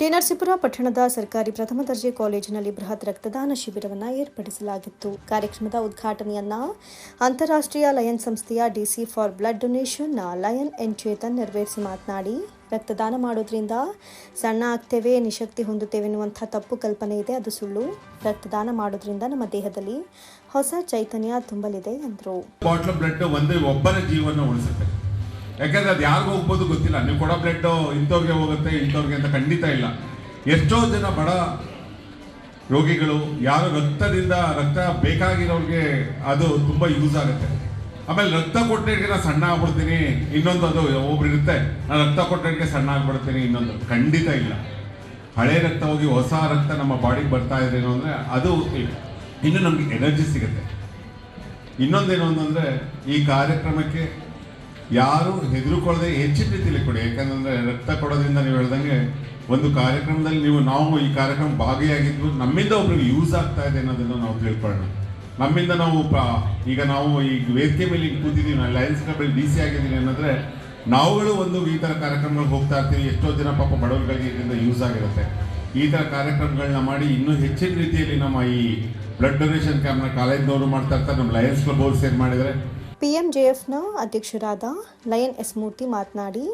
T ಪಟ್ಟಣದ ಸರ್ಕಾರಿ ಪ್ರಥಮ ದರ್ಜೆ ಕಾಲೇಜಿನಲ್ಲಿ ಬೃಹತ್ ರಕ್ತದಾನ ಶಿಬಿರವನ್ನು ಏರ್ಪಡಿಸಲಾಗಿತ್ತು. ಕಾರ್ಯಕ್ರಮದ ಉದ್ಘಾಟನೆಯನ್ನ ಅಂತಾರಾಷ್ಟ್ರೀಯ ಲಯನ್ ಸಂಸ್ಥೆಯ ಡಿಸಿ ಫಾರ್ ಬ್ಲಡ್ ಡೊನೇಷನ್ನ ಲಯನ್ ಎನ್ ಚೇತನ್ ನೆರವೇರಿಸಿ ಮಾತನಾಡಿ, ರಕ್ತದಾನ ಮಾಡೋದ್ರಿಂದ ಸಣ್ಣ ಆಗ್ತೇವೆ, ನಿಶಕ್ತಿ ಹೊಂದುತ್ತೇವೆ ಎನ್ನುವಂಥ ತಪ್ಪು ಕಲ್ಪನೆ ಇದೆ, ಅದು ಸುಳ್ಳು. ರಕ್ತದಾನ ಮಾಡೋದ್ರಿಂದ ನಮ್ಮ ದೇಹದಲ್ಲಿ ಹೊಸ ಚೈತನ್ಯ ತುಂಬಲಿದೆ ಎಂದರು. ಯಾಕಂದ್ರೆ ಅದು ಯಾರಿಗೂ ಹೋಗ್ಬೋದು ಗೊತ್ತಿಲ್ಲ. ನೀವು ಕೊಡೋ ಬ್ಲಡ್ ಇಂಥವ್ರಿಗೆ ಹೋಗುತ್ತೆ, ಇಂಥವ್ರಿಗೆ ಅಂತ ಖಂಡಿತ ಇಲ್ಲ. ಎಷ್ಟೋ ಜನ ಬಡ ರೋಗಿಗಳು, ಯಾರು ರಕ್ತದಿಂದ ರಕ್ತ ಬೇಕಾಗಿರೋರಿಗೆ ಅದು ತುಂಬಾ ಯೂಸ್ ಆಗುತ್ತೆ. ಆಮೇಲೆ ರಕ್ತ ಕೊಟ್ಟಿಗೆ ನಾನು ಸಣ್ಣ ಆಗ್ಬಿಡ್ತೀನಿ, ಇನ್ನೊಂದು ಅದು ಒಬ್ರು ಇರುತ್ತೆ ನಾನು ರಕ್ತ ಕೊಟ್ಟಿಗೆ ಸಣ್ಣ ಆಗ್ಬಿಡ್ತೀನಿ, ಇನ್ನೊಂದು. ಖಂಡಿತ ಇಲ್ಲ. ಹಳೆ ರಕ್ತ ಹೋಗಿ ಹೊಸ ರಕ್ತ ನಮ್ಮ ಬಾಡಿಗೆ ಬರ್ತಾ ಇದ್ರೇನು ಅಂದರೆ ಅದು ಇನ್ನು ನಮಗೆ ಎನರ್ಜಿ ಸಿಗುತ್ತೆ. ಇನ್ನೊಂದೇನು ಅಂತಂದರೆ ಈ ಕಾರ್ಯಕ್ರಮಕ್ಕೆ ಯಾರು ಹೆದರುಕೊಳ್ಳದೆ ಹೆಚ್ಚಿನ ರೀತಿಯಲ್ಲಿ ಕೊಡಿ. ಯಾಕಂದ್ರೆ ರಕ್ತ ಕೊಡೋದ್ರಿಂದ ನೀವು ಹೇಳ್ದಂಗೆ ಒಂದು ಕಾರ್ಯಕ್ರಮದಲ್ಲಿ ನೀವು ನಾವು ಈ ಕಾರ್ಯಕ್ರಮ ಭಾಗಿಯಾಗಿದ್ದು ನಮ್ಮಿಂದ ಒಬ್ರಿಗೆ ಯೂಸ್ ಆಗ್ತಾ ಇದೆ ಅನ್ನೋದನ್ನ ನಾವು ತಿಳ್ಕೊಳ್ಳೋಣ. ನಮ್ಮಿಂದ ನಾವು ಈಗ ನಾವು ಈ ವೇದಿಕೆ ಮೇಲೆ ಕೂತಿದ್ದೀವಿ, ನಾವು ಲಯನ್ಸ್ ಕ್ಲಬ್ ಡಿ ಸಿ ಆಗಿದ್ದೀನಿ ಅನ್ನೋದ್ರೆ ನಾವುಗಳು ಒಂದು ಈ ಥರ ಕಾರ್ಯಕ್ರಮಗಳಿಗೆ ಹೋಗ್ತಾ ಇರ್ತೀವಿ, ಎಷ್ಟೋ ಜನ ಪಾಪ ಬಡವರುಗಳಿಗೆ ಇದರಿಂದ ಯೂಸ್ ಆಗಿರುತ್ತೆ. ಈ ಥರ ಕಾರ್ಯಕ್ರಮಗಳನ್ನ ಮಾಡಿ ಇನ್ನೂ ಹೆಚ್ಚಿನ ರೀತಿಯಲ್ಲಿ ನಮ್ಮ ಈ ಬ್ಲಡ್ ಡೊನೇಷನ್ ಕ್ಯಾಂಪ್ನ ಕಾಲೇಜ್ನವರು ಮಾಡ್ತಾ ಇರ್ತಾರೆ, ನಮ್ಮ ಲಯನ್ಸ್ ಕ್ಲಬ್ ಅವ್ರು ಸೇರ್ ಮಾಡಿದರೆ ಪಿಎಂಜೆಎಫ್ನ ಅಧ್ಯಕ್ಷರಾದ ಲಯನ್ ಎಸ್ ಮೂರ್ತಿ ಮಾತನಾಡಿ,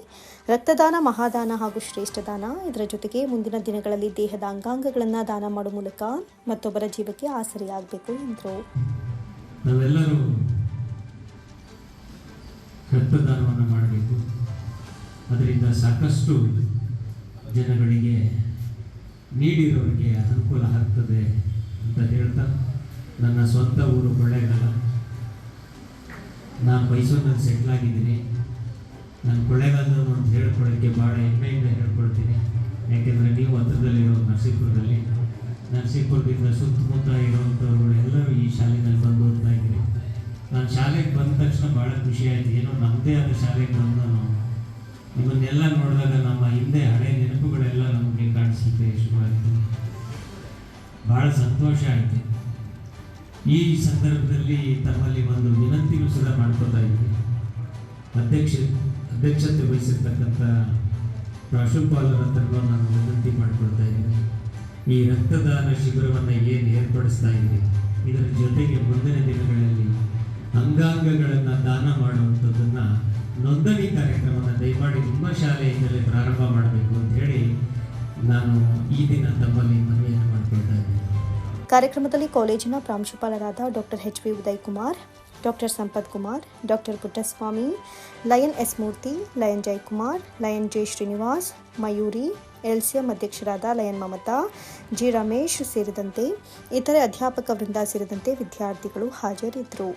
ರಕ್ತದಾನ, ಮಹಾದಾನ ಹಾಗೂ ಶ್ರೇಷ್ಠದಾನ ಇದರ ಜೊತೆಗೆ ಮುಂದಿನ ದಿನಗಳಲ್ಲಿ ದೇಹದ ಅಂಗಾಂಗಗಳನ್ನು ದಾನ ಮಾಡುವ ಮೂಲಕ ಮತ್ತೊಬ್ಬರ ಜೀವಕ್ಕೆ ಆಸರೆಯಾಗಬೇಕು ಎಂದರು. ನಾವೆಲ್ಲರೂ ರಕ್ತದಾನವನ್ನು ಮಾಡಬೇಕು. ಅದರಿಂದ ಸಾಕಷ್ಟು ಜನಗಳಿಗೆ ನೀಡಿರೋರಿಗೆ ಅನುಕೂಲ ಆಗ್ತದೆ ಅಂತ ಹೇಳ್ತಾ ನನ್ನ ಸ್ವಂತ ಊರು ಕೊಳ್ಳೇಗಾಲ. ನಾನು ಮೈಸೂರಿನಲ್ಲಿ ಸೆಟ್ಲ್ ಆಗಿದ್ದೀನಿ. ನಾನು ಕೊಳ್ಳೇಗಾಲದವನು ಅಂತ ಹೇಳ್ಕೊಳ್ಳೋಕ್ಕೆ ಭಾಳ ಹೆಮ್ಮೆಯಿಂದ ಹೇಳ್ಕೊಳ್ತೀನಿ. ಯಾಕೆಂದರೆ ನೀವು ಹತ್ರದಲ್ಲಿರೋ ನರಸೀಪುರದಲ್ಲಿ, ನರಸೀಪುರದಿಂದ ಸುತ್ತಮುತ್ತ ಇರುವಂಥವ್ರು ಎಲ್ಲರೂ ಈ ಶಾಲೆಯಲ್ಲಿ ಬಂದು ಓದ್ತಾ ಇದ್ದೀನಿ ನಾನು ಶಾಲೆಗೆ ಬಂದ ತಕ್ಷಣ ಭಾಳ ಖುಷಿ ಆಯಿತು. ಏನೋ ನಮ್ಮದೇ ಆದ ಶಾಲೆಗೆ ಬಂದು ನಾನು. ನಿಮ್ಮನ್ನೆಲ್ಲ ನೋಡಿದಾಗ ನಮ್ಮ ಹಿಂದೆ ಹಳೆ ನೆನಪುಗಳೆಲ್ಲ ನಮಗೆ ಕಾಣಿಸುತ್ತೆ. ಶುರುವಾಯಿತು ಭಾಳ ಸಂತೋಷ ಆಯಿತು. ಈ ಸಂದರ್ಭದಲ್ಲಿ ತಮ್ಮಲ್ಲಿ ಒಂದು ವಿನಂತಿನೂ ಸಹ ಮಾಡ್ಕೋತಾ ಇದ್ದೀನಿ ಅಧ್ಯಕ್ಷ, ಅಧ್ಯಕ್ಷತೆ ವಹಿಸಿರ್ತಕ್ಕಂಥ ಪ್ರಾಂಶುಪಾಲರ ಹತ್ರನೂ ನಾನು ವಿನಂತಿ ಮಾಡ್ಕೊಳ್ತಾ ಇದ್ದೀನಿ ಈ ರಕ್ತದಾನ ಶಿಬಿರವನ್ನು ಏನು ಏರ್ಪಡಿಸ್ತಾ ಇದ್ದೀವಿ ಇದರ ಜೊತೆಗೆ ಮುಂದಿನ ದಿನಗಳಲ್ಲಿ ಅಂಗಾಂಗಗಳನ್ನು ದಾನ ಮಾಡುವಂಥದ್ದನ್ನು ನೋಂದಣಿ ಕಾರ್ಯಕ್ರಮವನ್ನು ದಯಮಾಡಿ ನಿಮ್ಮ ಶಾಲೆಯಿಂದಲೇ ಪ್ರಾರಂಭ ಮಾಡಬೇಕು ಅಂತ ಹೇಳಿ ನಾನು ಈ ದಿನ ತಮ್ಮಲ್ಲಿ ಮನವಿಯನ್ನು ಮಾಡಿಕೊಳ್ತಾ ಇದ್ದೀನಿ ಕಾರ್ಯಕ್ರಮದಲ್ಲಿ ಕಾಲೇಜಿನ ಪ್ರಾಂಶುಪಾಲರಾದ doctor H P Uday Kumar doctor Sampath Kumar, doctor Puttaswamy, lion S Murthy, lion Jayakumar, lion J Srinivas, Mayuri, LCM ಅಧ್ಯಕ್ಷರಾದ ಲಯನ್ ಮಮತಾ, ಜಿ ರಮೇಶ್ ಸೇರಿದಂತೆ ಇತರೆ ಅಧ್ಯಾಪಕ ವೃಂದ ಸೇರಿದಂತೆ ವಿದ್ಯಾರ್ಥಿಗಳು ಹಾಜರಿದ್ದರು.